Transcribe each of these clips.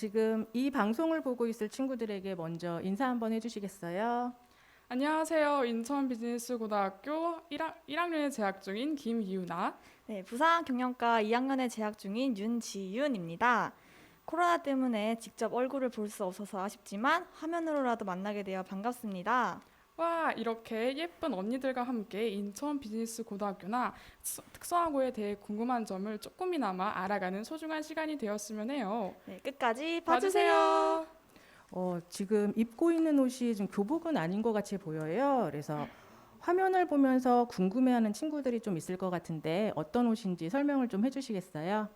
지금 이 방송을 보고 있을 친구들에게 먼저 인사 한번 해주시겠어요? 안녕하세요. 인천 비즈니스고등학교 1학, 1학년에 재학 중인 김이유나. 네, 부산 경영과 2학년에 재학 중인 윤지윤입니다. 코로나 때문에 직접 얼굴을 볼 수 없어서 아쉽지만 화면으로라도 만나게 되어 반갑습니다. 와, 이렇게 예쁜 언니들과 함께 인천 비즈니스 고등학교나 특수- 특성화고에 대해 궁금한 점을 조금이나마 알아가는 소중한 시간이 되었으면 해요. 네, 끝까지 봐주세요. 어, 지금 입고 있는 옷이 좀 교복은 아닌 것 같이 보여요. 그래서 화면을 보면서 궁금해하는 친구들이 좀 있을 것 같은데 어떤 옷인지 설명을 좀 해주시겠어요?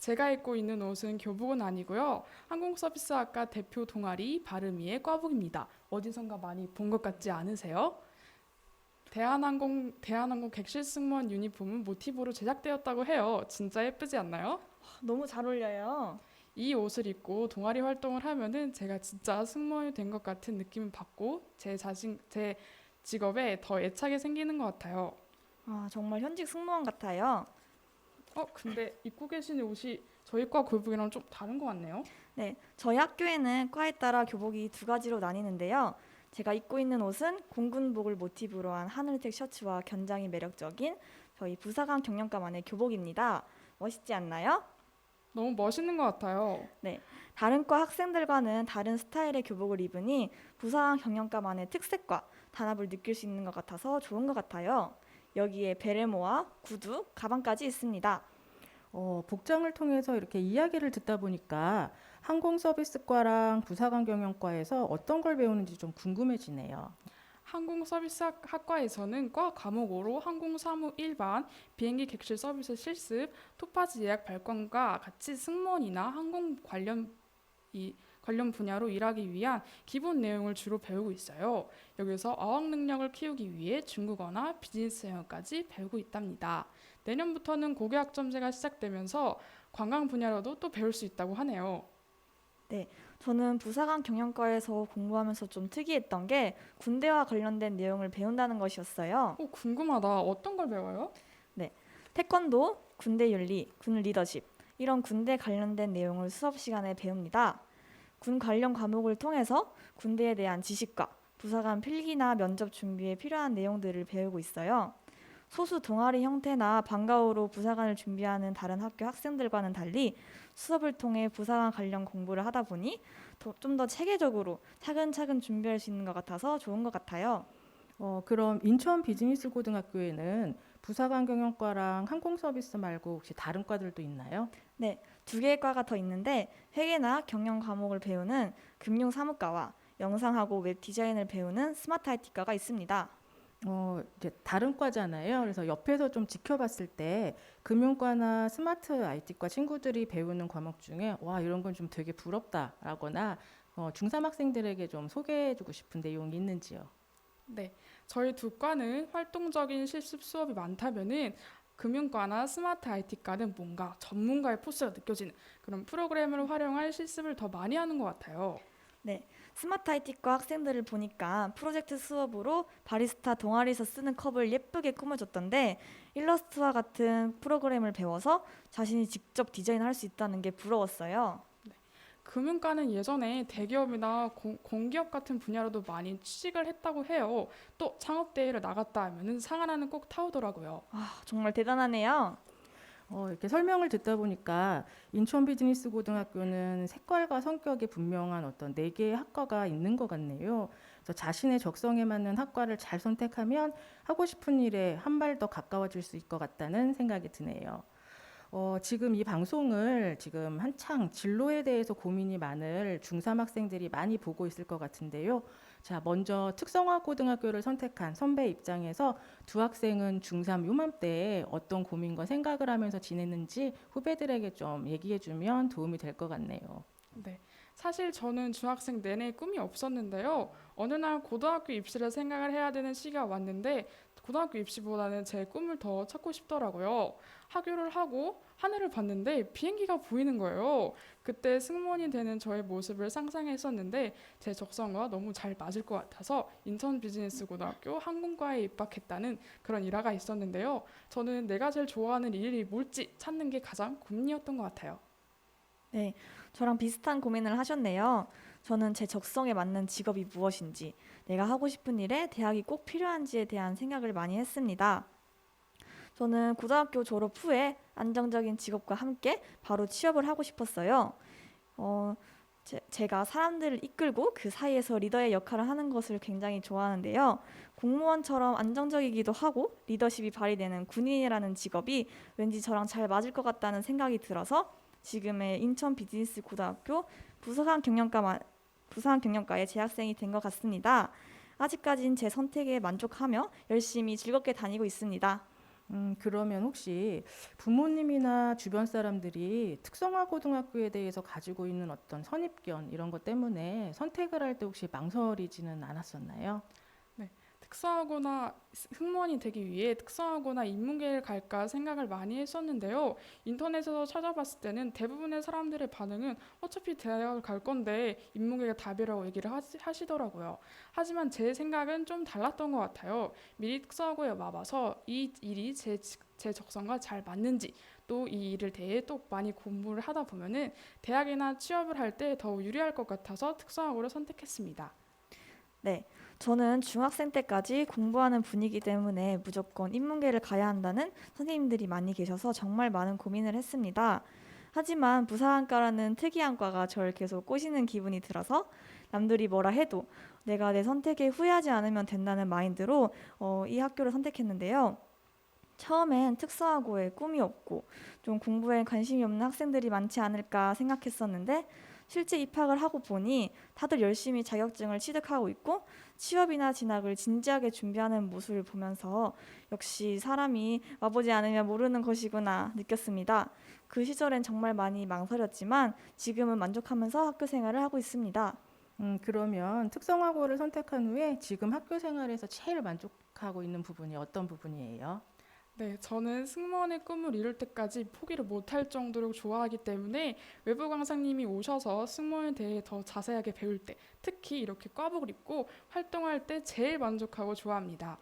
제가 입고 있는 옷은 교복은 아니고요. 항공서비스학과 대표 동아리 바르미의 과복입니다. 어디선가 많이 본 것 같지 않으세요? 대한항공 대한항공 객실 승무원 유니폼은 모티브로 제작되었다고 해요. 진짜 예쁘지 않나요? 너무 잘 어울려요. 이 옷을 입고 동아리 활동을 하면은 제가 진짜 승무원이 된 것 같은 느낌을 받고 제 자신 제 직업에 더 애착이 생기는 것 같아요. 아, 정말 현직 승무원 같아요. 어 근데 입고 계신 옷이 저희 과 교복이랑 좀 다른 것 같네요. 네, 저희 학교에는 과에 따라 교복이 두 가지로 나뉘는데요. 제가 입고 있는 옷은 공군복을 모티브로 한 하늘색 셔츠와 견장이 매력적인 저희 부사관 경영과만의 교복입니다. 멋있지 않나요? 너무 멋있는 것 같아요. 다른 과 학생들과는 다른 스타일의 교복을 입으니 부사관 경영과만의 특색과 단합을 느낄 수 있는 것 같아서 좋은 것 같아요. 여기에 베레모와 구두, 가방까지 있습니다. 어, 복장을 통해서 이렇게 이야기를 듣다 보니까 항공 서비스과랑 부사관 경영과에서 어떤 걸 배우는지 좀 궁금해지네요. 항공서비스학과에서는 과 과목으로 항공사무 일반, 비행기 객실 서비스 실습, 토파지 예약 발권과 같이 승무원이나 항공 관련 이 관련 분야로 일하기 위한 기본 내용을 주로 배우고 있어요. 여기서 어학 능력을 키우기 위해 중국어나 비즈니스 영어까지 배우고 있답니다. 내년부터는 고교학점제가 시작되면서 관광 분야로도 또 배울 수 있다고 하네요. 저는 부사관 경영과에서 공부하면서 좀 특이했던 게 군대와 관련된 내용을 배운다는 것이었어요. 오, 궁금하다. 어떤 걸 배워요? 태권도, 군대 윤리, 군 리더십 이런 군대 관련된 내용을 수업 시간에 배웁니다. 군 관련 과목을 통해서 군대에 대한 지식과 부사관 필기나 면접 준비에 필요한 내용들을 배우고 있어요. 소수 동아리 형태나 방과후로 부사관을 준비하는 다른 학교 학생들과는 달리 수업을 통해 부사관 관련 공부를 하다 보니 좀 더 체계적으로 차근차근 준비할 수 있는 것 같아서 좋은 것 같아요. 어, 그럼 인천 비즈니스 고등학교에는 부사관 경영과랑 항공서비스 말고 혹시 다른 과들도 있나요? 두 개의 과가 더 있는데 회계나 경영 과목을 배우는 금융 사무과와 영상하고 웹 디자인을 배우는 스마트 IT과가 있습니다. 어, 이제 다른 과잖아요. 그래서 옆에서 좀 지켜봤을 때 금융과나 스마트 IT과 친구들이 배우는 과목 중에 와, 이런 건 좀 되게 부럽다라거나 어, 중3 학생들에게 좀 소개해주고 싶은 내용이 있는지요. 네, 저희 두 과는 활동적인 실습 수업이 많다면은 금융과나 스마트 IT과는 뭔가 전문가의 포스가 느껴지는 그런 프로그램을 활용할 실습을 더 많이 하는 것 같아요. 스마트 IT과 학생들을 보니까 프로젝트 수업으로 바리스타 동아리에서 쓰는 컵을 예쁘게 꾸며줬던데 일러스트와 같은 프로그램을 배워서 자신이 직접 디자인할 수 있다는 게 부러웠어요. 금융과는 예전에 대기업이나 공, 공기업 같은 분야로도 많이 취직을 했다고 해요. 또 창업대회를 나갔다 하면은 상 하나는 꼭 타오더라고요. 아, 정말 대단하네요. 어, 이렇게 설명을 듣다 보니까 인천 비즈니스 고등학교는 색깔과 성격이 분명한 어떤 네 개의 학과가 있는 것 같네요. 그래서 자신의 적성에 맞는 학과를 잘 선택하면 하고 싶은 일에 한 발 더 가까워질 수 있을 것 같다는 생각이 드네요. 어, 지금 이 방송을 지금 한창 진로에 대해서 고민이 많을 중3 학생들이 많이 보고 있을 것 같은데요. 자, 먼저 특성화 고등학교를 선택한 선배 입장에서 두 학생은 중3 요맘때에 어떤 고민과 생각을 하면서 지냈는지 후배들에게 좀 얘기해 주면 도움이 될 것 같네요. 네. 사실 저는 중학생 내내 꿈이 없었는데요. 어느 날 고등학교 입시를 생각을 해야 되는 시기가 왔는데 고등학교 입시보다는 제 꿈을 더 찾고 싶더라고요. 하교를 하고 하늘을 봤는데 비행기가 보이는 거예요. 그때 승무원이 되는 저의 모습을 상상했었는데 제 적성과 너무 잘 맞을 것 같아서 인천 비즈니스 고등학교 항공과에 입학했다는 그런 일화가 있었는데요. 저는 내가 제일 좋아하는 일이 뭘지 찾는 게 가장 고민이었던 것 같아요. 네, 저랑 비슷한 고민을 하셨네요. 저는 제 적성에 맞는 직업이 무엇인지, 내가 하고 싶은 일에 대학이 꼭 필요한지에 대한 생각을 많이 했습니다. 저는 고등학교 졸업 후에 안정적인 직업과 함께 바로 취업을 하고 싶었어요. 어, 제, 제가 사람들을 이끌고 그 사이에서 리더의 역할을 하는 것을 굉장히 좋아하는데요. 공무원처럼 안정적이기도 하고 리더십이 발휘되는 군인이라는 직업이 왠지 저랑 잘 맞을 것 같다는 생각이 들어서 지금의 인천 비즈니스 고등학교 부서관 경영과 부서관 경영과의 재학생이 된 것 같습니다. 아직까진 제 선택에 만족하며 열심히 즐겁게 다니고 있습니다. 음, 그러면 혹시 부모님이나 주변 사람들이 특성화 고등학교에 대해서 가지고 있는 어떤 선입견 이런 것 때문에 선택을 할 때 혹시 망설이지는 않았었나요? 특성화고나 승무원이 되기 위해 특성화고나 인문계를 갈까 생각을 많이 했었는데요. 인터넷에서 찾아봤을 때는 대부분의 사람들의 반응은 어차피 대학을 갈 건데 인문계가 답이라고 얘기를 하시, 하시 더라고요. 하지만 제 생각은 좀 달랐던 것 같아요. 미리 특성화고에 와봐서 이 일이 제, 제 적성과 잘 맞는지 또 이 일을 대해 또 많이 공부를 하다 보면은 대학이나 취업을 할 때 더 유리할 것 같아서 특성화고를 선택했습니다. 네, 저는 중학생 때까지 공부하는 분위기 때문에 무조건 인문계를 가야 한다는 선생님들이 많이 계셔서 정말 많은 고민을 했습니다. 하지만 부사관과라는 특이한 과가 저를 계속 꼬시는 기분이 들어서 남들이 뭐라 해도 내가 내 선택에 후회하지 않으면 된다는 마인드로 어, 이 학교를 선택했는데요. 처음엔 특수화고에 꿈이 없고 좀 공부에 관심이 없는 학생들이 많지 않을까 생각했었는데 실제 입학을 하고 보니 다들 열심히 자격증을 취득하고 있고 취업이나 진학을 진지하게 준비하는 모습을 보면서 역시 사람이 와보지 않으면 모르는 것이구나 느꼈습니다. 그 시절엔 정말 많이 망설였지만 지금은 만족하면서 학교 생활을 하고 있습니다. 음, 그러면 특성화고를 선택한 후에 지금 학교 생활에서 제일 만족하고 있는 부분이 어떤 부분이에요? 네, 저는 승무원의 꿈을 이룰 때까지 포기를 못할 정도로 좋아하기 때문에 외부 강사님이 오셔서 승무원에 대해 더 자세하게 배울 때, 특히 이렇게 과복을 입고 활동할 때 제일 만족하고 좋아합니다.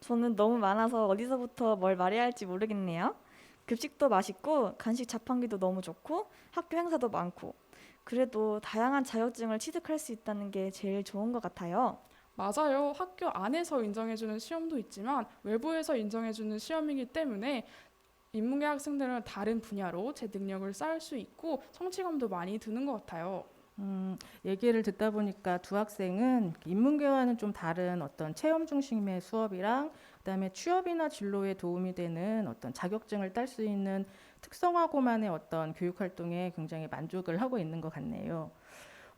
저는 너무 많아서 어디서부터 뭘 말해야 할지 모르겠네요. 급식도 맛있고 간식 자판기도 너무 좋고 학교 행사도 많고 그래도 다양한 자격증을 취득할 수 있다는 게 제일 좋은 것 같아요. 맞아요. 학교 안에서 인정해주는 시험도 있지만 외부에서 인정해주는 시험이기 때문에 인문계 학생들은 다른 분야로 제 능력을 쌓을 수 있고 성취감도 많이 드는 것 같아요. 음, 얘기를 듣다 보니까 두 학생은 인문계와는 좀 다른 어떤 체험 중심의 수업이랑 그다음에 취업이나 진로에 도움이 되는 어떤 자격증을 딸 수 있는 특성화고만의 어떤 교육 활동에 굉장히 만족을 하고 있는 것 같네요.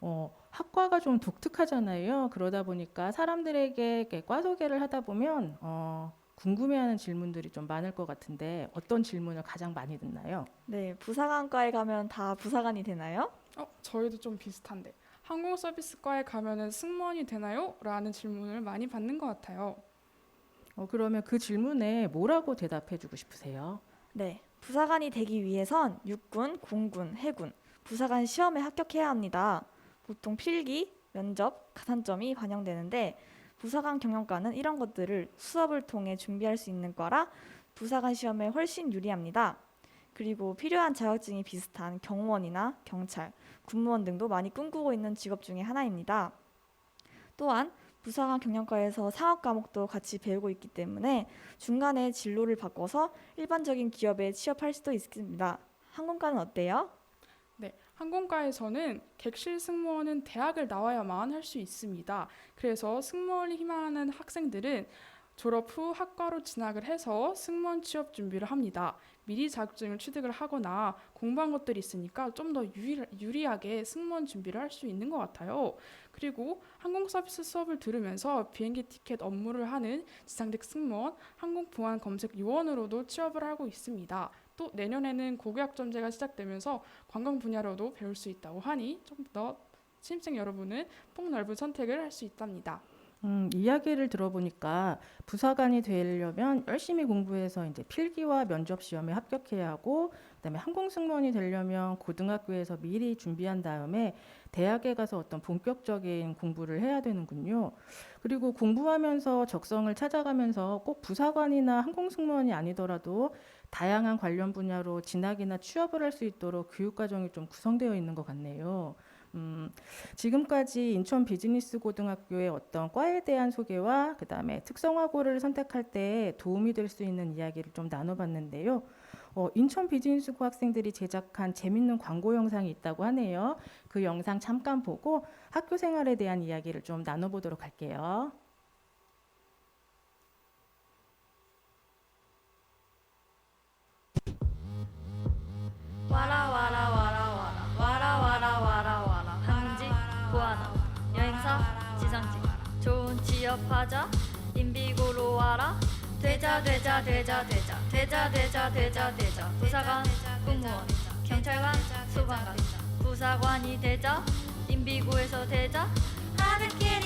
어, 학과가 좀 독특하잖아요. 그러다 보니까 사람들에게 과 소개를 하다 보면 어, 궁금해하는 질문들이 좀 많을 것 같은데 어떤 질문을 가장 많이 듣나요? 네, 부사관과에 가면 다 부사관이 되나요? 어, 저희도 좀 비슷한데 항공 서비스과에 가면은 승무원이 되나요? 라는 질문을 많이 받는 것 같아요. 어, 그러면 그 질문에 뭐라고 대답해주고 싶으세요? 네, 부사관이 되기 위해선 육군, 공군, 해군, 부사관 시험에 합격해야 합니다. 보통 필기, 면접, 가산점이 반영되는데 부사관 경영과는 이런 것들을 수업을 통해 준비할 수 있는 과라 부사관 시험에 훨씬 유리합니다. 그리고 필요한 자격증이 비슷한 경호원이나 경찰, 군무원 등도 많이 꿈꾸고 있는 직업 중에 하나입니다. 또한 부사관 경영과에서 상업 과목도 같이 배우고 있기 때문에 중간에 진로를 바꿔서 일반적인 기업에 취업할 수도 있습니다. 항공과는 어때요? 네, 항공과에서는 객실 승무원은 대학을 나와야만 할 수 있습니다. 그래서 승무원을 희망하는 학생들은 졸업 후 학과로 진학을 해서 승무원 취업 준비를 합니다. 미리 자격증을 취득을 하거나 공부한 것들이 있으니까 좀 더 유리하게 승무원 준비를 할 수 있는 것 같아요. 그리고 항공 서비스 수업을 들으면서 비행기 티켓 업무를 하는 지상직 승무원, 항공 보안 검색 요원으로도 취업을 하고 있습니다. 또 내년에는 고교학 점제가 시작되면서 관광 분야로도 배울 수 있다고 하니 좀 더 신입생 여러분은 폭넓은 선택을 할 수 있답니다. 음, 이야기를 들어보니까 부사관이 되려면 열심히 공부해서 이제 필기와 면접 시험에 합격해야 하고 그다음에 항공 승무원이 되려면 고등학교에서 미리 준비한 다음에 대학에 가서 어떤 본격적인 공부를 해야 되는군요. 그리고 공부하면서 적성을 찾아가면서 꼭 부사관이나 항공 승무원이 아니더라도 다양한 관련 분야로 진학이나 취업을 할 수 있도록 교육 과정이 좀 구성되어 있는 것 같네요. 음, 지금까지 인천 비즈니스 고등학교의 어떤 과에 대한 소개와 그 다음에 특성화고를 선택할 때 도움이 될 수 있는 이야기를 좀 나눠봤는데요. 어, 인천 비즈니스고 학생들이 제작한 재밌는 광고 영상이 있다고 하네요. 그 영상 잠깐 보고 학교 생활에 대한 이야기를 좀 나눠보도록 할게요. 되자 되자 되자. 되자 되자 되자 되자. 부사관 공무원 경찰관 소방관. 부사관이 되자 인비고에서 되자. 하드캐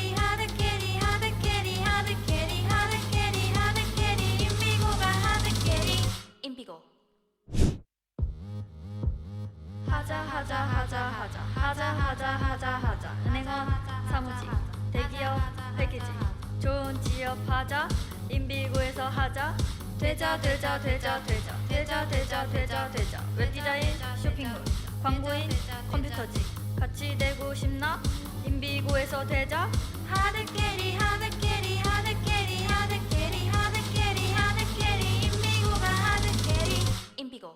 되자 되자 되자 되자 되자 되자 되자 되자 웹디자인 쇼핑몰. 광고인 컴퓨터직 같이 되고 싶나? 인비고에서 되자 하드 캐리 하드 캐리 하드 캐리 하드 캐리 하드 캐리 하드 캐리. 인비고가 하드 캐리. 인비고.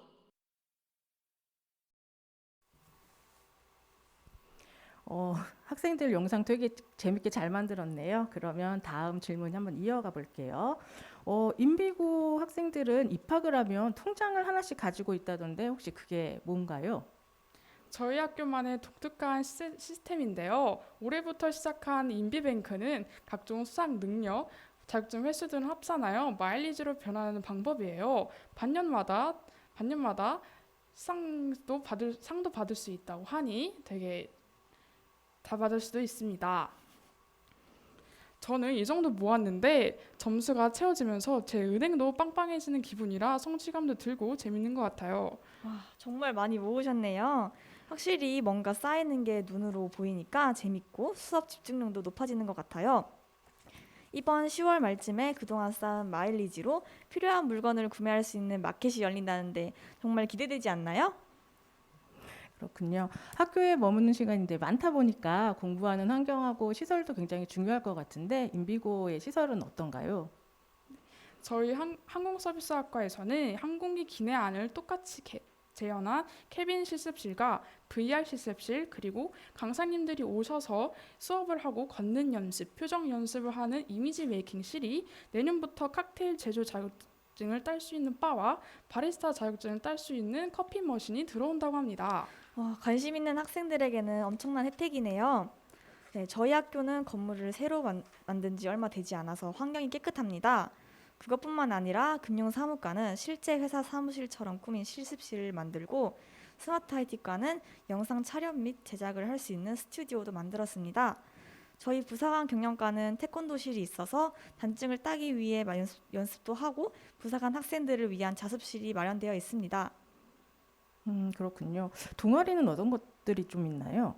어, 학생들 영상 되게 재밌게 잘 만들었네요. 그러면 다음 질문 한번 이어가 볼게요. 어, 인비고 학생들은 입학을 하면 통장을 하나씩 가지고 있다던데 혹시 그게 뭔가요? 저희 학교만의 독특한 시- 시스템인데요. 올해부터 시작한 인비뱅크는 각종 수학 능력, 자격증 횟수 등을 합산하여 마일리지로 변화하는 방법이에요. 반년마다 반년마다 상도 받을 상도 받을 수 있다고 하니 되게 다 받을 수도 있습니다. 저는 이 정도 모았는데 점수가 채워지면서 제 은행도 빵빵해지는 기분이라 성취감도 들고 재밌는 것 같아요. 와, 정말 많이 모으셨네요. 확실히 뭔가 쌓이는 게 눈으로 보이니까 재밌고 수업 집중력도 높아지는 것 같아요. 이번 10월 말쯤에 그동안 쌓은 마일리지로 필요한 물건을 구매할 수 있는 마켓이 열린다는데 정말 기대되지 않나요? 그렇군요. 학교에 머무는 시간인데 많다 보니까 공부하는 환경하고 시설도 굉장히 중요할 것 같은데 인비고의 시설은 어떤가요? 저희 항, 항공서비스학과에서는 항공기 기내 안을 똑같이 개- 재현한 캐빈 실습실과 VR 실습실 그리고 강사님들이 오셔서 수업을 하고 걷는 연습, 표정 연습을 하는 이미지 메이킹실이 내년부터 칵테일 제조 자격증을 딸 수 있는 바와 바리스타 자격증을 딸 수 있는 커피 머신이 들어온다고 합니다. 와, 관심 있는 학생들에게는 엄청난 혜택이네요. 네, 저희 학교는 건물을 새로 만, 만든 지 얼마 되지 않아서 환경이 깨끗합니다. 그것뿐만 아니라 금융사무과는 실제 회사 사무실처럼 꾸민 실습실을 만들고 스마트 IT과는 영상 촬영 및 제작을 할 수 있는 스튜디오도 만들었습니다. 저희 부사관 경영과는 태권도실이 있어서 단증을 따기 위해 마- 연습, 연습도 하고 부사관 학생들을 위한 자습실이 마련되어 있습니다. 음, 그렇군요. 동아리는 어떤 것들이 좀 있나요?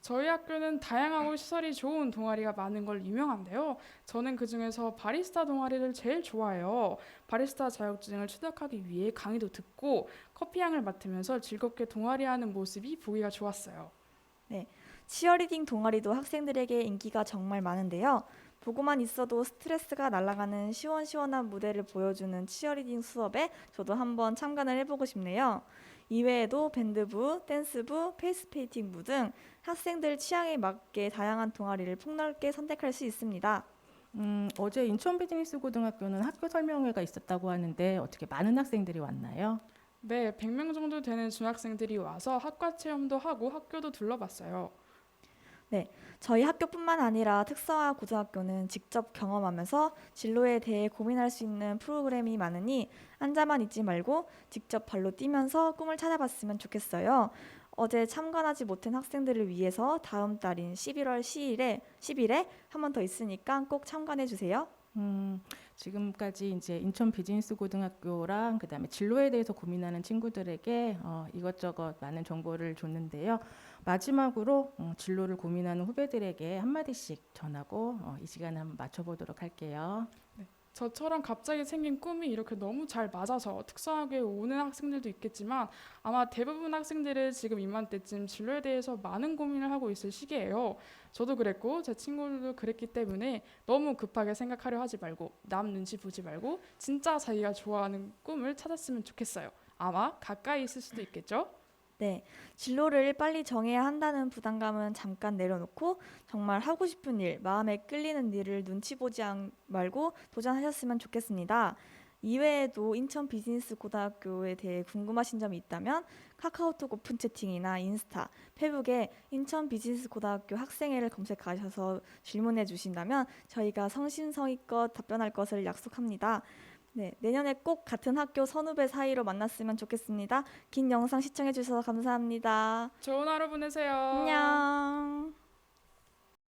저희 학교는 다양하고 시설이 좋은 동아리가 많은 걸 유명한데요. 저는 그 중에서 바리스타 동아리를 제일 좋아해요. 바리스타 자격증을 취득하기 위해 강의도 듣고 커피향을 맡으면서 즐겁게 동아리하는 모습이 보기가 좋았어요. 치어리딩 동아리도 학생들에게 인기가 정말 많은데요. 보고만 있어도 스트레스가 날아가는 시원시원한 무대를 보여주는 치어리딩 수업에 저도 한번 참관을 해보고 싶네요. 이외에도 밴드부, 댄스부, 페이스페이팅부 등 학생들 취향에 맞게 다양한 동아리를 폭넓게 선택할 수 있습니다. 음, 어제 인천 비즈니스 고등학교는 학교 설명회가 있었다고 하는데 어떻게 많은 학생들이 왔나요? 네, 100명 정도 되는 중학생들이 와서 학과 체험도 하고 학교도 둘러봤어요. 저희 학교뿐만 아니라 특성화 고등학교는 직접 경험하면서 진로에 대해 고민할 수 있는 프로그램이 많으니 앉아만 있지 말고 직접 발로 뛰면서 꿈을 찾아봤으면 좋겠어요. 어제 참관하지 못한 학생들을 위해서 다음 달인 11월 10일에 10일에 한 번 더 있으니까 꼭 참관해 주세요. 음, 지금까지 이제 인천 비즈니스 고등학교랑 그다음에 진로에 대해서 고민하는 친구들에게 어, 이것저것 많은 정보를 줬는데요. 마지막으로 어, 진로를 고민하는 후배들에게 한 마디씩 전하고 어, 이 시간에 한번 맞춰보도록 할게요. 저처럼 갑자기 생긴 꿈이 이렇게 너무 잘 맞아서 특성화고에 오는 학생들도 있겠지만 아마 대부분 학생들은 지금 이맘때쯤 진로에 대해서 많은 고민을 하고 있을 시기예요. 저도 그랬고 제 친구들도 그랬기 때문에 너무 급하게 생각하려 하지 말고 남 눈치 보지 말고 진짜 자기가 좋아하는 꿈을 찾았으면 좋겠어요. 아마 가까이 있을 수도 있겠죠? 네, 진로를 빨리 정해야 한다는 부담감은 잠깐 내려놓고 정말 하고 싶은 일, 마음에 끌리는 일을 눈치 보지 않- 말고 도전하셨으면 좋겠습니다. 이외에도 인천 비즈니스 고등학교에 대해 궁금하신 점이 있다면 카카오톡 오픈 채팅이나 인스타, 페북에 인천 비즈니스 고등학교 학생회를 검색하셔서 질문해 주신다면 저희가 성심성의껏 답변할 것을 약속합니다. 네, 내년에 꼭 같은 학교 선후배 사이로 만났으면 좋겠습니다. 긴 영상 시청해 주셔서 감사합니다. 좋은 하루 보내세요. 안녕.